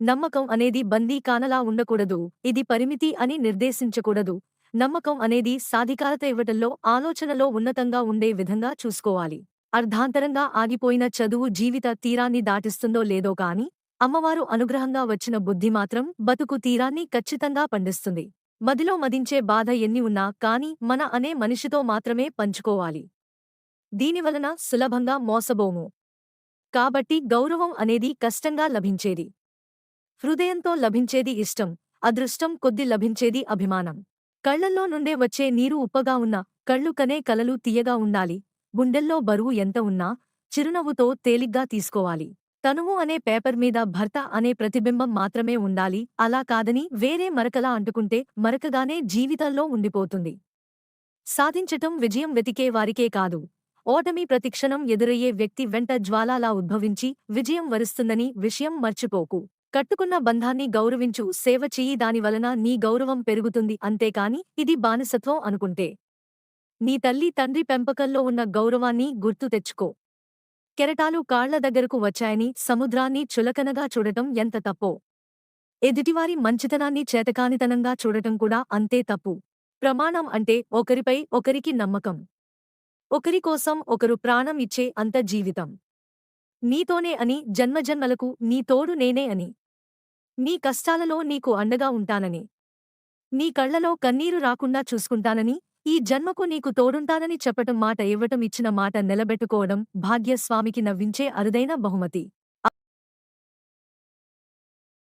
నమ్మకం అనేది బందీకానలా ఉండకూడదు. ఇది పరిమితి అని నిర్దేశించకూడదు. నమ్మకం అనేది సాధికారత ఇవ్వటంలో ఆలోచనలో ఉన్నతంగా ఉండే విధంగా చూసుకోవాలి. అర్ధాంతరంగా ఆగిపోయిన చదువు జీవిత తీరాన్ని దాటిస్తుందో లేదో కాని అమ్మవారు అనుగ్రహంగా వచ్చిన బుద్ధి మాత్రం బతుకు తీరాన్ని ఖచ్చితంగా పండిస్తుంది. మదిలో మదించే బాధ ఎన్ని ఉన్నా కాని మన అనే మనిషితో మాత్రమే పంచుకోవాలి. దీనివలన సులభంగా మోసబోము కాబట్టి గౌరవం అనేది కష్టంగా లభించేది. హృదయంతో లభించేది ఇష్టం అదృష్టం కొద్ది లభించేది అభిమానం. కళ్ళల్లో నుండే వచ్చే నీరు ఉప్పగా ఉన్న కళ్ళు కనే కలలు తీయగా ఉండాలి. గుండెల్లో బరువు ఎంత ఉన్నా చిరునవ్వుతో తేలిగ్గా తీసుకోవాలి. తనువు అనే పేపర్ మీద భర్త అనే ప్రతిబింబం మాత్రమే ఉండాలి. అలా కాదని వేరే మరకలా అంటుకుంటే మరకగానే జీవితంలో ఉండిపోతుంది. సాధించటం విజయం వెతికే వారికే కాదు. ఓటమి ప్రతిక్షణం ఎదురయ్యే వ్యక్తి వెంట జ్వాలాలా ఉద్భవించి విజయం వరుస్తుందని విషయం మర్చిపోకు. కట్టుకున్న బంధాన్ని గౌరవించు సేవ చెయ్యి దానివలన నీ గౌరవం పెరుగుతుంది. అంతేకాని ఇది బానిసత్వం అనుకుంటే. నీ తల్లి తండ్రి పెంపకంలో ఉన్న గౌరవాన్ని గుర్తు తెచ్చుకో. కెరటాలు కాళ్ళ దగ్గరకు వచ్చాయని సముద్రాన్ని చులకనగా చూడటం ఎంత తప్పో. ఎదుటివారి మంచితనాన్ని చేతకానితనంగా చూడటం కూడా అంతే తప్పు. ప్రమాణం అంటే ఒకరిపై ఒకరికి నమ్మకం. ఒకరి కోసం ఒకరు ప్రాణం ఇచ్చే అంత జీవితం. నీతోనే అని జన్మజన్మలకు నీ తోడు నేనే అని. నీ కష్టాలలో నీకు అండగా ఉంటానని. నీ కళ్ళలో కన్నీరు రాకుండా చూసుకుంటానని ఈ జన్మకు నీకు తోడుంటానని చెప్పటం మాట ఇవ్వటం ఇచ్చిన మాట నిలబెట్టుకోవడం భాగ్యస్వామికి నవ్వించే అరుదైన బహుమతి.